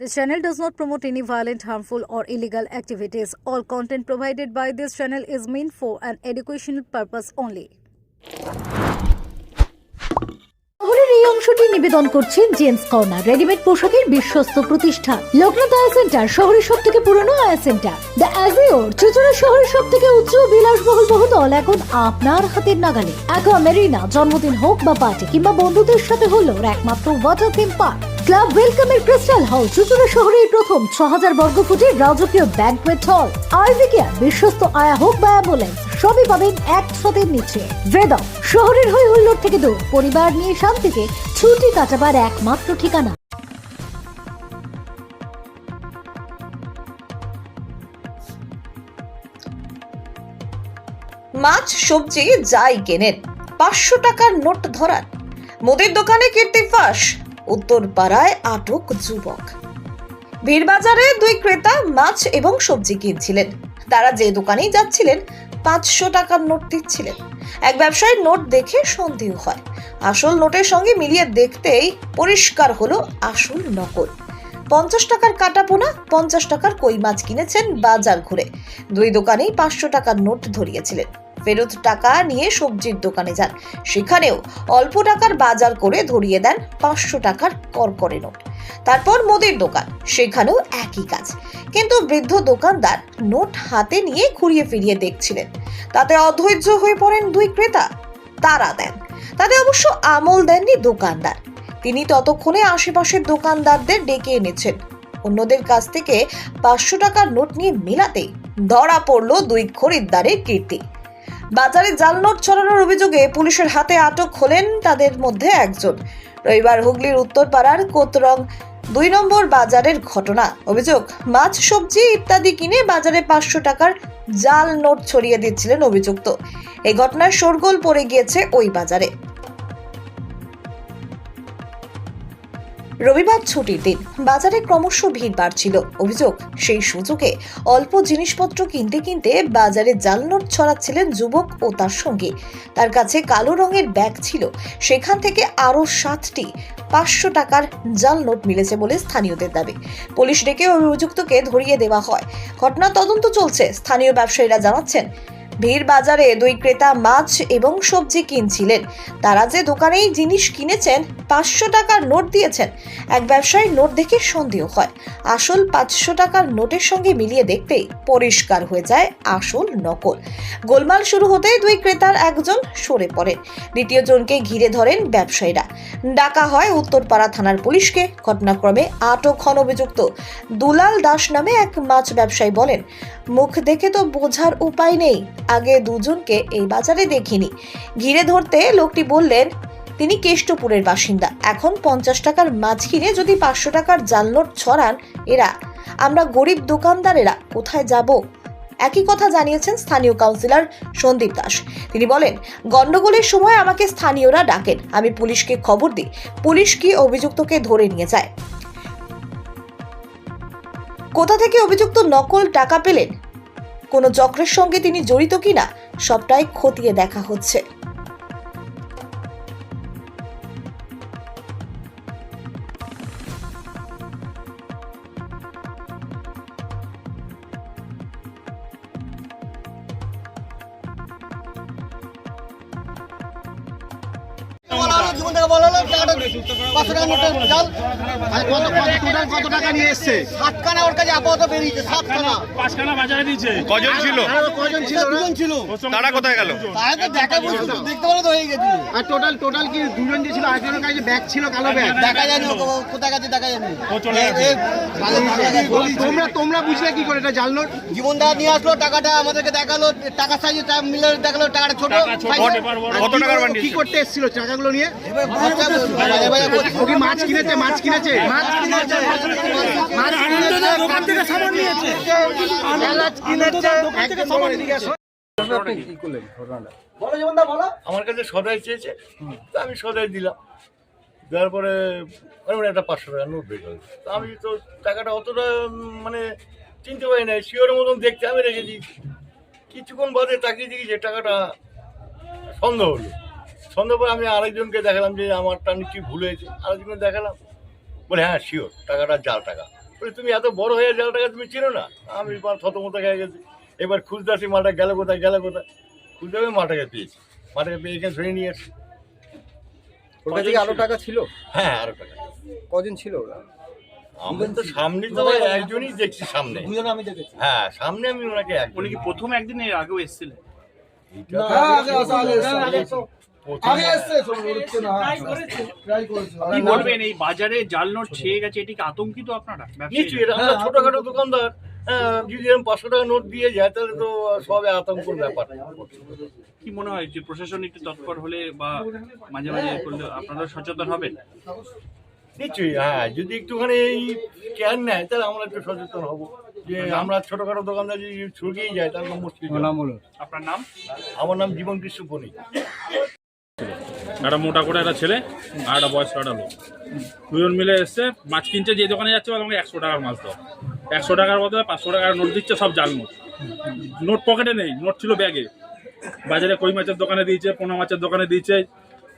This channel does not promote any violent, harmful, or illegal activities. All content provided by this channel is meant for an educational purpose only. এই অংশটি নিবেদন করছে gents corner readymade পোশাকের বিশ্বস্ত প্রতিষ্ঠান লোকনাথ আয়া centre শহরের সব থেকে পুরনো আয়া সেন্টার দ্য অ্যাজিওর চুচুড়া শহরের সব থেকে উচ্চ বিলাসবহুল বহুতল এখন আপনার হাতের নাগালে অ্যাকোয়া মেরিনা জন্মদিন হোক বা পার্টি কিংবা বন্ধুদের সাথে হলো একমাত্র ওয়াটার থিম পার্ক ক্লাব ওয়েলকামের ক্রিস্টাল হল চুচুড়া শহরের প্রথম ছ হাজার রাজকীয় ব্যাংকুয়েট হল। আরভি বিশ্বস্ত আয়া হোক বা অ্যাম্বুলেন্স, সবই পাবেন এক ছাদের নিচে। ভেদম শহরের হই হুল্লোড় থেকে দূর। পরিবার নিয়ে শান্তিতে ছুটি কাটাবার একমাত্র ঠিকানা। মাছ, সবজি যাই কেনেন, পাঁচশো টাকার নোট ধরান। মুদির দোকানে কীর্তি ফাঁস। উত্তর পাড়ায় আটক যুবক। ভিড়বাজারে দুই ক্রেতা মাছ এবং সবজি কিনছিলেন। তারা যে দোকানেই যাচ্ছিলেন, পাঁচশো টাকার নোট দিচ্ছিলেন। এক ব্যবসায়ীর নোট দেখে সন্দেহ হয়। আসল নোটের সঙ্গে মিলিয়ে দেখতেই পরিষ্কার হলো আসল নকল। পঞ্চাশ টাকার কাটা পোনা, পঞ্চাশ টাকার কই মাছ কিনেছেন বাজার ঘুরে। দুই দোকানেই পাঁচশো টাকার নোট ধরিয়েছিলেন। ফেরত টাকা নিয়ে সবজির দোকানে যান। সেখানেও অল্প টাকার বাজার করে ধরিয়ে দেন পাঁচশো টাকার করকরে নোট। তারপর মুদির দোকান, সেখানেও একই কাজ। কিন্তু বৃদ্ধ দোকানদার নোট হাতে নিয়ে ঘুরিয়ে ফিরিয়ে দেখছিলেন। তাতে অধৈর্য হয়ে পড়েন দুই ক্রেতা। তারা দেন। তাতে অবশ্য আমল দেননি দোকানদার। তিনি ততক্ষণে আশেপাশের দোকানদারদের ডেকে এনেছেন। অন্যদের কাছ থেকে পাঁচশো টাকার নোট নিয়ে মেলাতেই ধরা পড়ল দুই খরিদ্দারের কীর্তি। বাজারে জাল নোট ছড়ানোর অভিযোগে পুলিশের হাতে আটক হলেন তাদের মধ্যে একজন। রবিবার হুগলির উত্তরপাড়ার কোতরং দুই নম্বর বাজারের ঘটনা। অভিযোগ, মাছ, সবজি ইত্যাদি কিনে বাজারে পাঁচশো টাকার জাল নোট ছড়িয়ে দিচ্ছিলেন অভিযুক্ত। এই ঘটনায় শোরগোল পড়ে গিয়েছে ওই বাজারে। রবিবার ছুটির দিন। বাজারে ক্রমশ ভিড় বাড়ছিল। অভিযোগ, সেই সুযোগে অল্প জিনিসপত্র কিনতে কিনতে বাজারে জাল নোট ছড়াচ্ছিলেন যুবক ও তার সঙ্গী। তার কাছে কালো রঙের ব্যাগ ছিল। সেখান থেকে আরও সাতটি, পাঁচশো টাকার জাল নোট মিলেছে বলে স্থানীয়দের দাবি। পুলিশ ডেকে অভিযুক্তকে ধরিয়ে দেওয়া হয়। ঘটনা তদন্ত চলছে। স্থানীয় ব্যবসায়ীরা জানাচ্ছেন ভিড় বাজারে দুই ক্রেতা মাছ এবং সবজি কিনছিলেন। তারা যে দোকানেই জিনিস কিনেছেন, পাঁচশো টাকার নোট দিয়েছেন। এক ব্যবসায়ীর নোট দেখে সন্দেহ হয়। আসল পাঁচশো টাকার নোটের সঙ্গে মিলিয়ে দেখতেই পরিষ্কার হয়ে যায় আসল নকল। গোলমাল শুরু হতেই দুই ক্রেতার একজন সরে পড়েন। দ্বিতীয় জনকে ঘিরে ধরেন ব্যবসায়ীরা। ডাকা হয় উত্তরপাড়া থানার পুলিশকে। ঘটনাক্রমে আটক হন অভিযুক্ত দুলাল দাস নামে এক মাছ ব্যবসায়ী বলেন, মুখ দেখে তো বোঝার উপায় নেই। আগে দুজনকে এই বাজারে দেখিনি। ঘিরে ধরতে লোকটি বললেন, তিনি কেষ্টপুরের বাসিন্দা। এখন পঞ্চাশ টাকার মাছ কিনে যদি পাঁচশো টাকার জাল নোট ছড়ান এরা, আমরা গরিব দোকানদারেরা কোথায় যাব? একই কথা জানিয়েছেন স্থানীয় কাউন্সিলর সন্দীপ দাস। তিনি বলেন গন্ডগোলের সময় আমাকে স্থানীয়রা ডাকেন। আমি পুলিশকে খবর দিই। পুলিশ কি অভিযুক্তকে ধরে নিয়ে যায়? কোথা থেকে অভিযুক্ত নকল টাকা পেলেন? কোনো চক্রের সঙ্গে তিনি জড়িত কিনা সবটাই খতিয়ে দেখা হচ্ছে। জীবন থেকে বলা হলো, টাকাটা পাঁচশো টাকা নোটের জাল। আর কত কত টোটাল কত টাকা নিয়ে এসছে? সাতখানা ওর কাছে আপাতত বেরিয়েছে, সাতখানা। পাঁচখানা বাজারে দিয়েছে। কজন ছিল? কজন ছিল দুজন ছিল। তারা কোথায় গেল? তো দেখা বলছিল, দেখতে পেলে তো হয়ে গেছিল। আর টোটাল টোটাল কি দুজন যে ছিল আরেকজনের কাছে ব্যাগ ছিল কালো ব্যাগ? দেখা যায়নি কোথায় গেছে দেখা যায়নি। তোমরা তোমরা বুঝলে কি করে এটা জাল নোট? জীবন দা নিয়ে আসলো টাকাটা আমাদেরকে দেখাল টাকা সাইজে মিলে দেখাল টাকাটা ছোট। কত টাকার কি করতে এসেছিল টাকাগুলো নিয়ে? মাছ কিনেছে মাছ কিনেছে। মাছ কিনেছে মাছ কিনেছে। দোকান থেকে সামান নিয়েছে। কিনেছে একদম বলো, এদিকে আসো। বলো জীবন দা বলো। আমার কাছে সদাই চেয়েছে তো আমি সদাই দিলাম। দেওয়ার পরে আমি একটা পাঁচশো টাকা নোট বের তো আমি তো টাকাটা অতটা মানে চিনতে পারি না শিওরের মতন দেখতে আমি রেখে দিয়েছি কিছুক্ষণ বাদে তাকিয়ে দেখি যে টাকাটা সন্দেহ হলো। সন্দেহ পরে আমি আরেকজনকে দেখালাম যে আমারটা নিশ্চয়ই ভুল হয়েছে। আরেকজনকে দেখালাম। বলে হ্যাঁ শিওর টাকাটা জাল টাকা। বলে তুমি এত বড় হয়ে জাল টাকা তুমি চেনো না? আমি থতমতো খেয়ে গেছি। এবার খুঁজতে আসি মালটা গেল কোথায় গেল কোথায়? খুঁজতে হবে মালটাকে পেয়েছি। মালটাকে পেয়ে এখানে ধরে নিয়ে আসি ওর কাছে কি আরও টাকা ছিল? হ্যাঁ আরও টাকা। কজন ছিল ওরা? আমি তো সামনে তো একজনই দেখছি সামনে। দুজন আমি দেখেছি। হ্যাঁ সামনে আমি ওনাকে উনি কি প্রথম একদিন এর আগেও এসেছিলেন? আগে কি বলবেন এই বাজারে জাল নোট ছেয়ে গেছে এটি কি আতঙ্কিত আপনারা নিশ্চয়ই এটা আমরা ছোটখাটো দোকানদার। হ্যাঁ, যদি এরকম পাঁচশো টাকা নোট দিয়ে যায় তাহলে তো সবে আতঙ্কর ব্যাপার। কি মনে হয় যে প্রশাসন একটু তৎপর হলে বা মাঝে মাঝে করলে আপনারা সচেতন হবেন? নিশ্চয়ই হ্যাঁ যদি একটুখানি এই কেয়ার নেয় তাহলে আমরা একটু সচেতন হব। যে আমরা ছোটখাটো দোকানদার যদি ছড়িয়ে যায় তাহলে মুশকিল। আপনার নাম? আমার নাম জীবন কৃষ্ণ বণিক একটা মোটা করে একটা ছেলে আর একটা বয়স্ক একটা লোক। দুজন মিলে এসছে মাছ কিনছে, যে দোকানে যাচ্ছে বলে আমাকে একশো টাকার মাছ দাও। একশো টাকার বদলে পাঁচশো টাকার নোট দিচ্ছে, সব জাল নোট। নোট পকেটে নেই, নোট ছিল ব্যাগে। বাজারে কই মাছের দোকানে দিয়েছে, পোনা মাছের দোকানে দিয়েছে,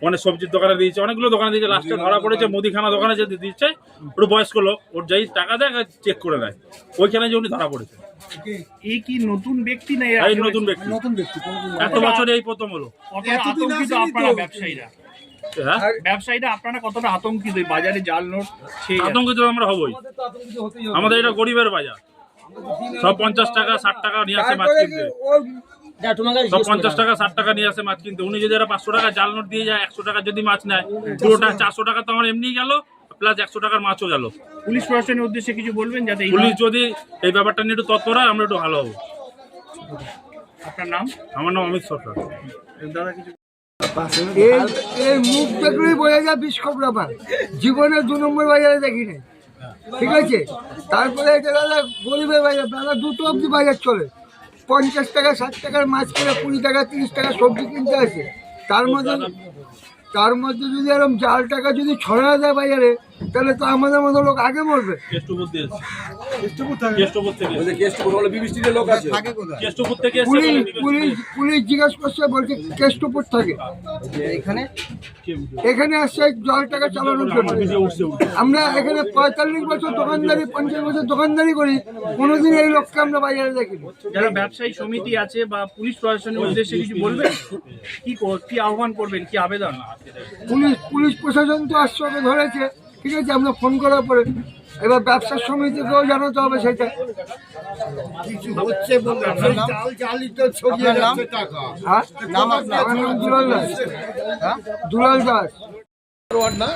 অনেক সবজির দোকানে দিয়েছে, অনেকগুলো দোকানে দিয়েছে। লাস্টে ধরা পড়েছে, মুদিখানা দোকানে যে দিচ্ছে ওটা বয়স্ক লোক, ওর যাই টাকা দেয় চেক করে দেয়। ওইখানে যে উনি ধরা পড়েছে। এই কি নতুন ব্যক্তি না এই নতুন ব্যক্তি। নতুন ব্যক্তি এত বছরে এই প্রথম হলো। আতঙ্কিত আপনারা ব্যবসায়ীরা? হ্যাঁ? ব্যবসায়ীরা আপনারা কতটা আতঙ্কিত? বাজারে জাল নোট আতঙ্কিত আমরা হবই। আমাদের এটা গরিবের বাজার। সব পঞ্চাশ টাকা ষাট টাকা নিয়ে আসে মাছ কিনতে। সব পঞ্চাশ টাকা ষাট টাকা নিয়ে আসে মাছ কিনতে। উনি যদি পাঁচশো টাকা জাল নোট দিয়ে যায় একশো টাকা যদি মাছ নেয় পুরোটা চারশো টাকা তো আমার এমনি গেল। প্লাস একশো টাকার মাছও গেল। পুলিশ প্রশাসনের উদ্দেশ্যে কিছু বলবেন যাতে পুলিশ যদি এই ব্যাপারটা নিয়ে একটু তৎপর হয় আমরা একটু ভালো হব। আপনার নাম? আমার নাম অমিত সরকার। দাদা কিছু এই এই মুখ দেখলেই বোঝা যায় বিস্কপ ব্যাপার। জীবনে দু নম্বর বাজারে দেখি নাই। ঠিক আছে? তারপরে এটা দাদা গরিবের বাজার। বেলা দুটো অবধি বাজার চলে। পঞ্চাশ টাকা ষাট টাকার মাছ কিনে কুড়ি টাকা তিরিশ টাকা সবজি কিনতে আসে। তার মধ্যে তার মধ্যে যদি এরকম জাল টাকা যদি ছড়া দেয় বাজারে তাহলে তো আমাদের মতো লোক আগে মরবে। কেষ্টপুর দিয়ে কেষ্টপুর থেকে? থাকে কোথায়? কেষ্টপুর থেকে পুলিশ পুলিশ পুলিশ জিজ্ঞেস করছে বলছে কেষ্টপুর থাকে। এখানে? এখানে আসছে জল টাকা চালানোর জন্য। উঠছে উঠছে। আমরা এখানে পঁয়তাল্লিশ বছর দোকানদারি পঞ্চাশ বছর দোকানদারি করি কোনোদিন এই লোককে আমরা বাজারে দেখিনি। যারা ব্যবসায়ী সমিতি আছে বা পুলিশ প্রশাসনের উদ্দেশ্যে কিছু বলবেন? কি কর- কি আহ্বান করবেন? কি আবেদন? পুলিশ পুলিশ প্রশাসন তো আসছে ওকে ধরেছে। ঠিক আছে আমরা ফোন করার পরে এবার ব্যবসার সমিতিকেও জানাতে হবে সেটা। আপনার নাম? হ্যাঁ? দুলাল দাস। হ্যাঁ? ওয়ার্ড না?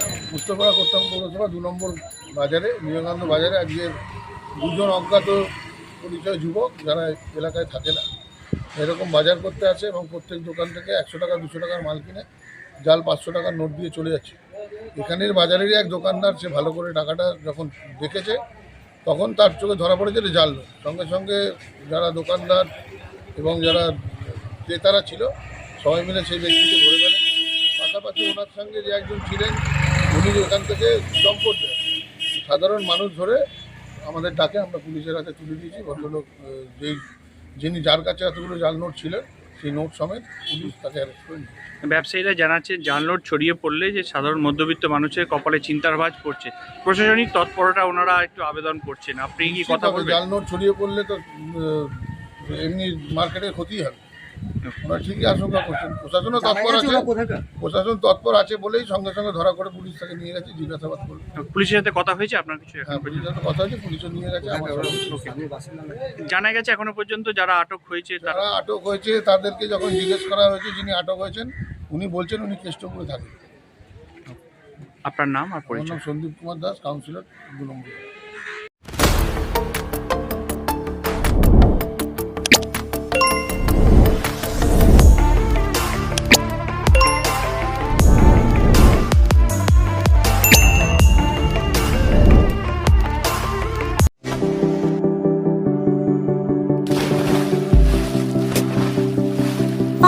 পৌরসভা দু নম্বর বাজারে বিবেকানন্দ বাজারে। আজকে দুজন অজ্ঞাত পরিচয় যুবক যারা এলাকায় থাকে না। এরকম বাজার করতে আছে এবং প্রত্যেক দোকান থেকে একশো টাকা দুশো টাকার মাল কিনে জাল পাঁচশো টাকার নোট দিয়ে চলে যাচ্ছে। এখানের বাজারেরই এক দোকানদার, সে ভালো করে টাকাটা যখন দেখেছে, তখন তার চোখে ধরা পড়েছে যে জাল সঙ্গে সঙ্গে যারা দোকানদার এবং যারা ক্রেতারা ছিল, সবাই মিলে সেই ব্যক্তিকে ধরে ফেলে। পাশাপাশি ওনার সঙ্গে যে একজন ছিলেন, উনি ওখান থেকে চম্পট দেন সাধারণ মানুষ ধরে আমাদের ডাকে, আমরা পুলিশের হাতে তুলে দিয়েছি। ভদ্রলোক যেই, যিনি যার কাছে এতগুলো জাল নোট ছিলেন সেই নোট সমেত পুলিশ তাকে অ্যারেস্ট করে ব্যবসায়ীরা জানাচ্ছে যানলোড ছড়িয়ে পড়লে যে সাধারণ মধ্যবিত্ত মানুষের কপালে চিন্তার ভাজ পড়ছে। প্রশাসনিক তৎপরতা ওনারা একটু আবেদন করছেন। আপনি কি কথা বলবেন? জাল ছড়িয়ে পড়লে তো এমনি মার্কেটের ক্ষতি হবে। ঠিকই আশঙ্কা করছেন প্রশাসনও তৎপর আছে প্রশাসন তৎপর আছে বলেই সঙ্গে সঙ্গে ধরা করে পুলিশ তাকে নিয়ে গেছে জিজ্ঞাসাবাদ পুলিশের সাথে কথা হয়েছে? আপনার কিছু হ্যাঁ পুলিশের সাথে কথা হয়েছে পুলিশও নিয়ে গেছে জানা গেছে এখনও পর্যন্ত যারা আটক হয়েছে তারা আটক হয়েছে তাদেরকে যখন জিজ্ঞেস করা হয়েছে যিনি আটক হয়েছেন উনি বলছেন উনি কেষ্টপুরে থাকেন। আপনার নাম আর পরিচয়? সন্দীপ কুমার দাস কাউন্সিলর দু নম্বর